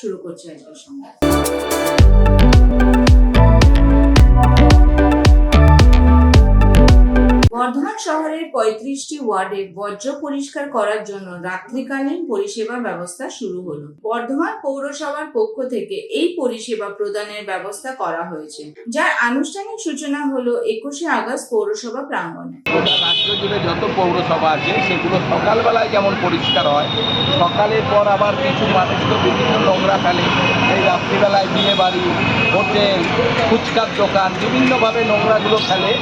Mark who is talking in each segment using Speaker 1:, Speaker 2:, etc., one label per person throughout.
Speaker 1: শুরু করছে আজকের সংবাদ। বর্ধমান শহরের পঁয়ত্রিশটি ওয়ার্ডে বর্জ্য পরিষ্কার করার জন্য রাত্রিকালীন পরিষেবা ব্যবস্থা শুরু হলো। বর্ধমান পৌরসভার পক্ষ থেকে এই পরিষেবা প্রদানের ব্যবস্থা করা হয়েছে, যার আনুষ্ঠানিক সূচনা হলো একুশে আগস্ট পৌরসভা প্রাঙ্গণে।
Speaker 2: যত পৌরসভা আছে, সেগুলো সকালবেলায় যেমন পরিষ্কার হয়, সকালের পর আবার কিছু মানুষ তো বিভিন্ন নোংরা ফেলে। এই রাত্রিবেলায় বিয়ে বাড়ি, হোটেল, ফুচকার দোকান, বিভিন্নভাবে নোংরাগুলো ফেলে।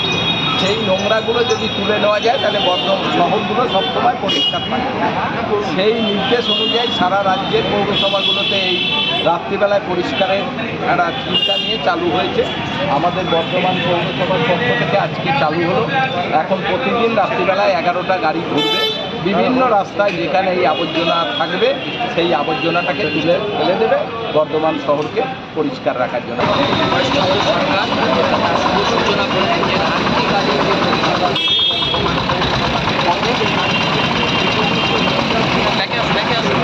Speaker 2: সেই নোংরাগুলো যদি তুলে নেওয়া যায়, তাহলে বর্ধমান শহরগুলো সবসময় পরিষ্কার থাকে। সেই নির্দেশ অনুযায়ী সারা রাজ্যের পৌরসভাগুলোতে এই রাত্রিবেলায় পরিষ্কারের একটা চিন্তা নিয়ে চালু হয়েছে। আমাদের বর্ধমান পৌরসভার পক্ষ থেকে আজকে চালু হলো। এখন প্রতিদিন রাত্রিবেলায় এগারোটা গাড়ি ঘুরবে। বিভিন্ন রাস্তায় যেখানে এই আবর্জনা থাকবে, সেই আবর্জনাটাকে তুলে ফেলে দেবে বর্ধমান শহরকে পরিষ্কার রাখার জন্য
Speaker 3: পশ্চিমবঙ্গ সরকার শুভ সূচনা করেছেন যে রাত্রিকালীন যে পরিষেবা দেখে আসুন দেখে আসুন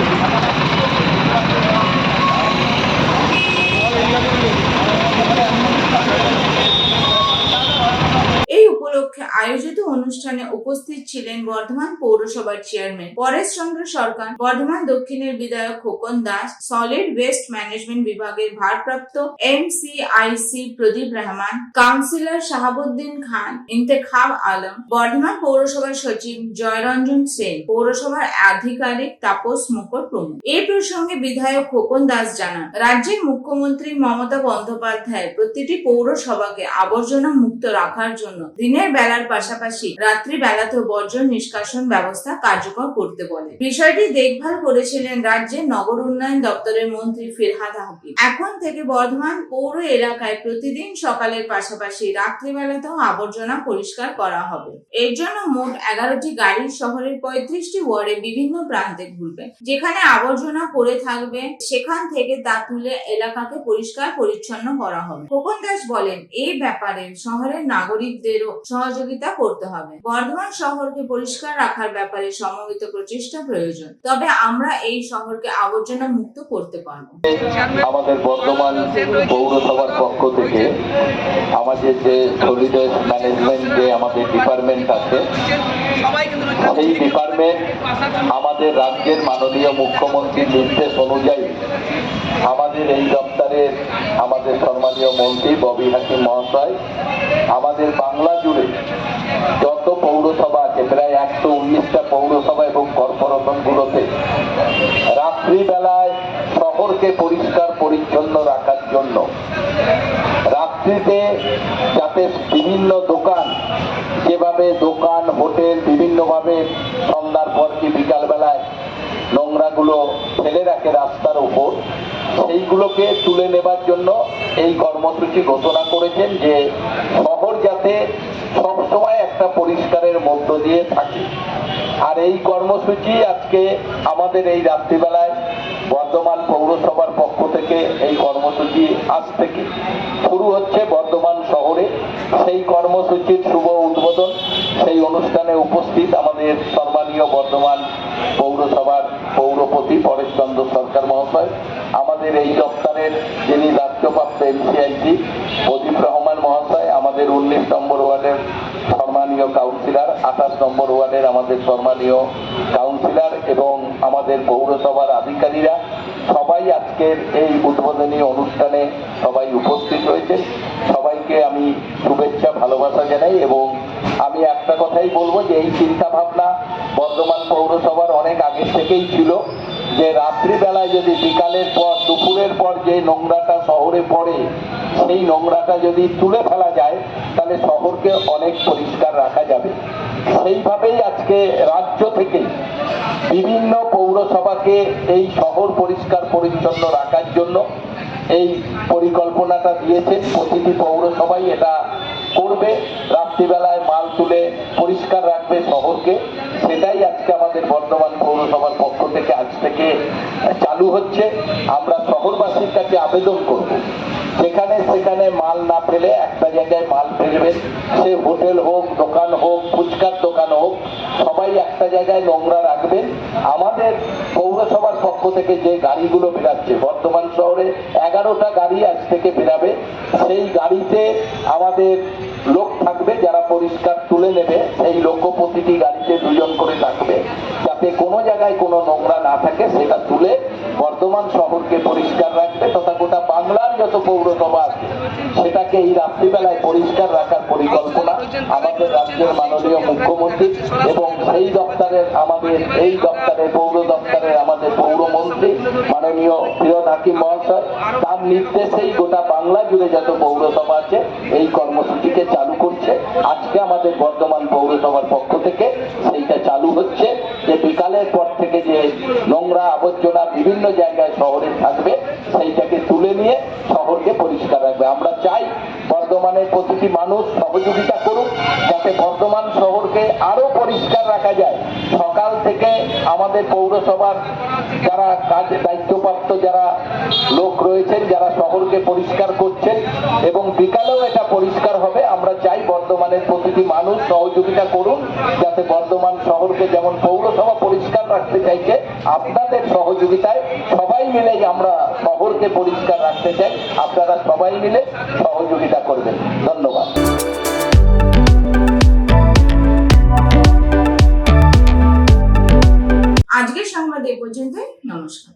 Speaker 1: এই উপলক্ষে আয়োজিত অনুষ্ঠানে উপস্থিত ছিলেন বর্ধমান পৌরসভার চেয়ারম্যান পরেশ চন্দ্র সরকার, বর্ধমান দক্ষিণের বিধায়ক Khokan Das, solid waste management বিভাগের ভারপ্রাপ্ত এমসিআইসি প্রদীপ রহমান, কাউন্সিলর শাহাবুদ্দিন খান, ইন্তেখাব আলম, বর্ধমান পৌরসভার সচিব জয়রঞ্জন সেন, পৌরসভার আধিকারিক তাপস মুখর প্রমুখ। এই প্রসঙ্গে বিধায়ক খোকন দাস জানান, রাজ্যের মুখ্যমন্ত্রী মমতা বন্দ্যোপাধ্যায় প্রতিটি পৌরসভাকে আবর্জনা মুক্ত রাখার জন্য দিনের বেলার পাশাপাশি রাত্রি বেলাতেও বর্জ্য নিষ্কাশন ব্যবস্থা কার্যকর করতে বলে। বিষয়টি দেখভাল করেছিলেন রাজ্যের নগর উন্নয়ন দপ্তরের মন্ত্রী ফিরহাদ হাকিম। এখন থেকে বর্ধমান পৌর এলাকায় প্রতিদিন সকালের পাশাপাশি রাত্রিবেলাতেও আবর্জনা পরিষ্কার করা হবে। এর জন্য মোট এগারোটি গাড়ি শহরের পঁয়ত্রিশটি ওয়ার্ডে বিভিন্ন প্রান্তে ঘুরবে। যেখানে আবর্জনা পড়ে থাকবে, সেখান থেকে তা তুলে এলাকাকে পরিষ্কার পরিচ্ছন্ন করা হবে। খোকন দাস বলেন এই ব্যাপারে শহরের নাগরিকদেরও সহযোগিতা করতে হবে। বর্ধমান শহরকে পরিষ্কার রাখার ব্যাপারে সমবেত প্রচেষ্টা প্রয়োজন। তবে আমরা এই শহরকে আবর্জনা মুক্ত করতে পারব।
Speaker 2: আমাদের বর্ধমান পৌরসভার পক্ষ থেকে আমাদের যে সলিডেস ম্যানেজমেন্ট যে আমাদের ডিপার্টমেন্ট আছে, সেই ডিপার্টমেন্ট আমাদের রাজ্যের মাননীয় মুখ্যমন্ত্রীর নির্দেশ অনুযায়ী আমাদের এই দপ্তরের আমাদের সম্মানীয় মন্ত্রী ববি হাকিম মহাশয় আমাদের বাংলা জুড়ে যত পৌরসভা আছে, প্রায় একশো উনিশটা পৌরসভা এবং কর্পোরেশনগুলোতে রাত্রিবেলায় শহরকে পরিষ্কার পরিচ্ছন্ন রাখার জন্য রাত্রিতে যাতে বিভিন্ন দোকান, যেভাবে দোকান, হোটেল বিভিন্নভাবে সন্ধ্যার পর কি বিকালবেলায় নোংরাগুলো ফেলে রাখে রাস্তার উপর, সেইগুলোকে তুলে নেবার জন্য এই কর্মসূচি ঘোষণা করেছেন যে শহর যাতে সবসময় একটা পরিষ্কারের মধ্য দিয়ে থাকে। আর এই কর্মসূচি আজকে আমাদের এই রাত্রিবেলায় বর্ধমান পৌরসভার পক্ষ থেকে এই কর্মসূচি আজ থেকে শুরু হচ্ছে বর্ধমান শহরে। সেই কর্মসূচির শুভ উদ্বোধন, সেই অনুষ্ঠানে উপস্থিত আমাদের সম্মানীয় বর্ধমান পৌরসভার পৌরপতি পরেশচন্দ্র সরকার মহাশয়, আমাদের এই দপ্তরের যিনি রাজ্যপ্রাপ্ত এমসিআইসি প্রদীপ রহমান মহাশয় আমাদের উনিশ নম্বর ওয়ার্ডের সম্মানীয় কাউন্সিলর আঠাশ নম্বর ওয়ার্ডের আমাদের সম্মানীয় কাউন্সিলর এবং আমাদের পৌরসভার আধিকারীরা সবাই আজকের এই উদ্বোধনী অনুষ্ঠানে সবাই উপস্থিত রয়েছেন সবাইকে আমি শুভেচ্ছা, ভালোবাসা জানাই এবং আমি একটা কথাই বলব যে এই চিন্তা ভাবনা বর্ধমান পৌরসভার অনেক আগের থেকেই ছিল। যে রাত্রিবেলায় যদি বিকালের পর, দুপুরের পর যে নোংরাটা শহরে পড়ে, সেই নোংরাটা যদি তুলে ফেলা যায়, তাহলে শহরকে অনেক পরিষ্কার রাখা যাবে। সেইভাবেই আজকে রাজ্য থেকে বিভিন্ন পৌরসভাকে এই শহর পরিষ্কার পরিচ্ছন্ন রাখার জন্য এই পরিকল্পনাটা দিয়েছেন। প্রতিটি পৌরসভাই এটা করবে। রাত্রিবেলায় মাল তুলে পরিষ্কার রাখবে শহরকে। সেটাই আজকে আমাদের বর্ধমান পৌরসভার পক্ষ থেকে আজ থেকে চালু হচ্ছে, আমরা শহরবাসীর কাছে আবেদন করব। যেখানে সেখানে মাল না পেলে একটা জায়গায় মাল ফেলবেন সে হোটেল হোক, দোকান হোক, ফুচকার দোকান হোক, সবাই একটা জায়গায় নোংরা রাখবেন আমাদের পৌরসভার পক্ষ থেকে যে গাড়িগুলো বেরাচ্ছে, বর্ধমান শহরে এগারোটা গাড়ি আজ থেকে বেরাবে। সেই গাড়িতে আমাদের লোক থাকবে, যারা পরিষ্কার তুলে নেবে, সেই লোক প্রতিটি গাড়িতে দুজন করে থাকবে। যাতে কোনো জায়গায় কোনো নোংরা না থাকে, সেটা তুলে বর্ধমান শহরকে পরিষ্কার রাখবে তথা গোটা বাংলার যত পৌরসভা আছে, সেটাকে এই রাত্রিবেলায় পরিষ্কার রাখার পরিকল্পনা আমাদের রাজ্যের মাননীয় মুখ্যমন্ত্রী এবং সেই দপ্তরের আমাদের, এই দপ্তরের পৌর দপ্তরের আমাদের পৌরমন্ত্রী মাননীয় ফিরোজ হাকিম মহাশয়, তার নির্দেশেই গোটা বাংলা জুড়ে যত পৌরসভা আছে, এই কর্মসূচিকে চালু করছে। আজকে আমাদের বর্ধমান পৌরসভার পক্ষ থেকে সেইটা চালু হচ্ছে যে বিকালের পর থেকে যে নোংরা আবর্জনা বিভিন্ন জায়গায় শহরে থাকবে, সেইটাকে তুলে নিয়ে শহরকে পরিষ্কার রাখবে। আমরা চাই বর্ধমানের প্রতিটি মানুষ সহযোগিতা করুক, যাতে বর্ধমান শহরকে আরও পরিষ্কার রাখা যায়। সকাল থেকে আমাদের পৌরসভার যারা কাজে দায়িত্বপ্রাপ্ত যারা লোক রয়েছেন, যারা শহরকে পরিষ্কার করছেন, এবং বিকালেও এটা পরিষ্কার হবে। আমরা চাই বর্ধমানের প্রতিটি মানুষ সহযোগিতা করুন, যাতে বর্ধমান শহরকে যেমন পৌরসভা পরিষ্কার রাখতে চাইছে, আপনাদের সহযোগিতায় সবাই মিলেই আমরা শহরকে পরিষ্কার রাখতে চাই। আপনারা সবাই মিলে সহযোগিতা করবেন। ধন্যবাদ।
Speaker 1: সংবাদ এই পর্যন্তই নমস্কার।